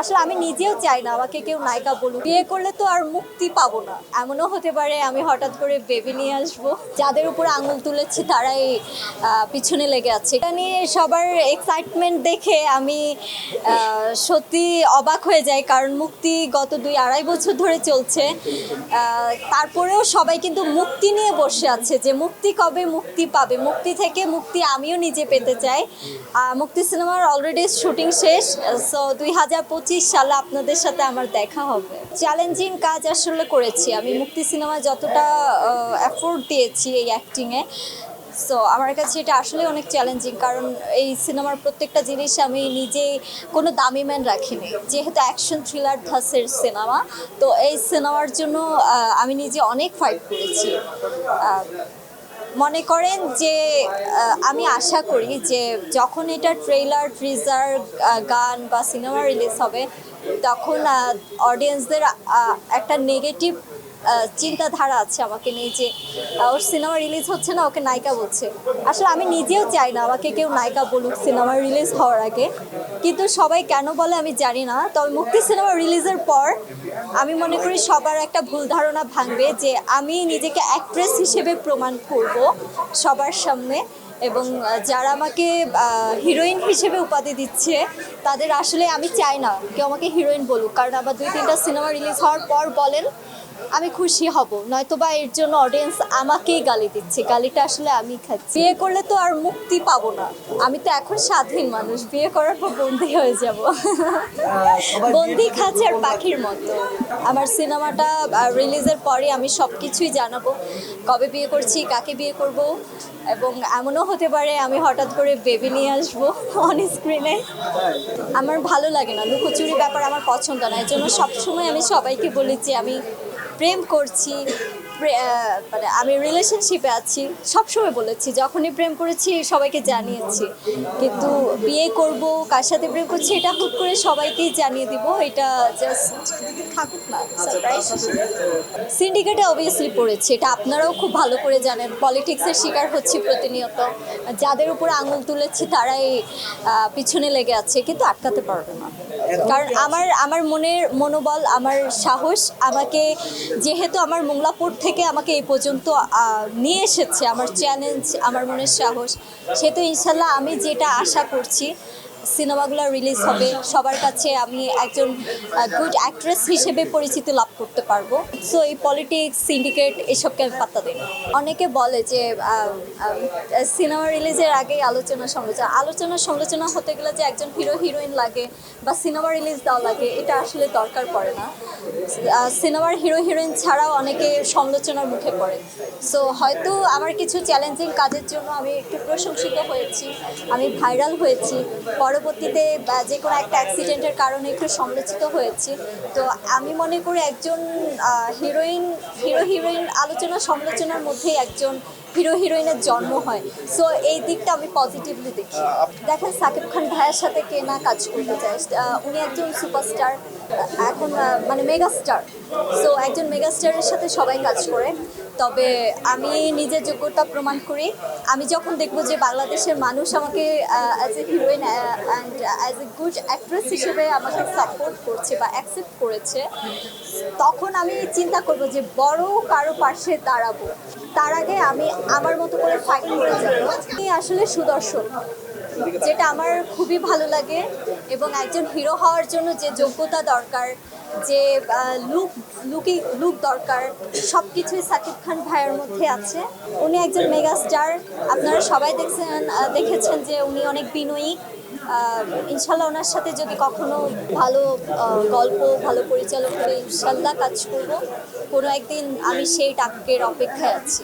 আসলে আমি নিজেও চাই না আমাকে কেউ নায়িকা বলুক। বিয়ে করলে তো আর মুক্তি পাবো না। এমনও হতে পারে আমি হঠাৎ করে বেবি নিয়ে আসব। যাদের উপর আঙুল তুলেছি তারাই পিছনে লেগে আছে। এটা নিয়ে সবার এক্সাইটমেন্ট দেখে আমি সত্যি অবাক হয়ে যাই কারণ মুক্তি গত দুই আড়াই বছর ধরে চলছে। তারপরেও সবাই কিন্তু মুক্তি নিয়ে বসে আছে যে মুক্তি কবে মুক্তি পাবে। মুক্তি থেকে মুক্তি আমিও নিজে পেতে চাই। মুক্তি সিনেমার অলরেডি শুটিং শেষ। সো দুই হাজার পঁচিশ সালে আপনাদের সাথে আমার দেখা হবে। চ্যালেঞ্জিং কাজ আসলে করেছি। আমি মুক্তি সিনেমা যতটা এফোর্ট দিয়েছি এই অ্যাক্টিংয়ে সো আমার কাছে এটা আসলে অনেক চ্যালেঞ্জিং কারণ এই সিনেমার প্রত্যেকটা জিনিস আমি নিজে কোনো দামি ম্যান রাখিনি। যেহেতু অ্যাকশন থ্রিলার ধাসের সিনেমা তো এই সিনেমার জন্য আমি নিজে অনেক ফাইট করেছি। মনে করেন যে আমি আশা করি যে যখন এটা ট্রেলার ট্রিজার গান বা সিনেমা রিলিজ হবে, তখন অডিয়েন্সদের একটা নেগেটিভ চিন্তাধারা আছে আমাকে নিয়ে যে ওর সিনেমা রিলিজ হচ্ছে না, ওকে নায়িকা বলছে। আসলে আমি নিজেও চাই না আমাকে কেউ নায়িকা বলুক সিনেমা রিলিজ হওয়ার আগে। কিন্তু সবাই কেন বলে আমি জানি না। তবে মুক্তি সিনেমা রিলিজের পর আমি মনে করি সবার একটা ভুল ধারণা ভাঙবে যে আমি নিজেকে অ্যাক্ট্রেস হিসেবে প্রমাণ করব সবার সামনে। এবং যারা আমাকে হিরোইন হিসেবে উপাধি দিচ্ছে, তাদের আসলে আমি চাই না কেউ আমাকে হিরোইন বলুক। কারণ আবার দুই তিনটা সিনেমা রিলিজ হওয়ার পর বলেন আমি খুশি হব নয়তো বা এর জন্য অডিয়েন্স আমাকেই গালি দিচ্ছে। গালিটা আসলে আমি খাচ্ছি। বিয়ে করলে তো আর মুক্তি পাবো না। আমি তো এখন স্বাধীন মানুষ বিয়ে করার পর বন্দি হয়ে যাব। বন্দি খাচ্ছে আর পাখির মতো। আমার সিনেমাটা রিলিজের পরে আমি সব কিছুই জানাব। কবে বিয়ে করছি কাকে বিয়ে করব এবং এমনও হতে পারে আমি হঠাৎ করে বেবি নিয়ে আসব অন স্ক্রিনে আমার ভালো লাগে না। লুকোচুরি ব্যাপার আমার পছন্দ না। এর জন্য সবসময় আমি সবাইকে বলি যে আমি প্রেম করছি। মানে আমি রিলেশনশিপে আছি। সবসময় বলেছি যখনই প্রেম করেছি সবাইকে জানিয়েছি। কিন্তু বিয়ে করব কার সাথে প্রেম করছি এটা হুট করে সবাইকেই জানিয়ে দিব। এটা জাস্ট থাকুক না সারপ্রাইজ সিন্ডিকেটে অবভিয়াসলি পড়েছি এটা আপনারাও খুব ভালো করে জানেন। পলিটিক্সের শিকার হচ্ছি প্রতিনিয়ত। যাদের উপর আঙুল তুলেছি তারাই পিছনে লেগে আছে কিন্তু আটকাতে পারবে না। কারণ আমার আমার মনের মনোবল আমার সাহস আমাকে যেহেতু আমার মোংলাপুর থেকে আমাকে এই পর্যন্ত নিয়ে এসেছে আমার চ্যালেঞ্জ আমার মনের সাহস। সে তো ইনশাল্লাহ আমি যেটা আশা করছি সিনেমাগুলো রিলিজ হবে, সবার কাছে আমি একজন গুড অ্যাক্ট্রেস হিসেবে পরিচিতি লাভ করতে পারব। সো এই পলিটিক্স সিন্ডিকেট এসবকে আমি পাত্তা দিই অনেকে বলে যে সিনেমা রিলিজের আগেই আলোচনা সমালোচনা। আলোচনা সমালোচনা হতে গেলে যে একজন হিরো হিরোইন লাগে বা সিনেমা রিলিজ দেওয়া লাগে, এটা আসলে দরকার পড়ে না। সিনেমার হিরো হিরোইন ছাড়াও অনেকে সমালোচনার মুখে পড়ে। সো হয়তো আমার কিছু চ্যালেঞ্জিং কাজের জন্য আমি একটু প্রশংসিত হয়েছি, আমি ভাইরাল হয়েছি পরবর্তীতে যে কোনো একটা অ্যাক্সিডেন্টের কারণে একটু সমালোচিত হয়েছি। তো আমি মনে করি একজন হিরোইন হিরো হিরোইন আলোচনা সমালোচনার মধ্যেই একজন হিরো হিরোইনের জন্ম হয়। সো এই দিকটা আমি পজিটিভলি দেখি। দেখেন সাকিব খান ভাইয়ের সাথে কে না কাজ করতে আহ, উনি একজন সুপারস্টার এখন মানে মেগাস্টার সো একজন মেগাস্টারের সাথে সবাই কাজ করে। তবে আমি নিজের যোগ্যতা প্রমাণ করি। আমি যখন দেখব যে বাংলাদেশের মানুষ আমাকে as a heroine and as a good actress হিসেবে আমাকে সাপোর্ট করছে বা অ্যাকসেপ্ট করেছে, তখন আমি চিন্তা করব যে বড় কারও পাশে দাঁড়াবো। তার আগে আমি আমার মতো করে ফাইট করে যাব। আসলে সুদর্শন। যেটা আমার খুবই ভালো লাগে এবং একজন হিরো হওয়ার জন্য যে যোগ্যতা দরকার, যে লুক লুকি লুক দরকার সব কিছুই সাকিব খান ভাইয়ের মধ্যে আছে। উনি একজন মেগা স্টার আপনারা সবাই দেখছেন দেখেছেন যে উনি অনেক বিনয়ী। ইনশাল্লাহ ওনার সাথে যদি কখনো ভালো গল্প, ভালো পরিচালক করে ইনশাল্লাহ কাজ করব। কোনো একদিন আমি সেই ডাকের অপেক্ষায় আছি।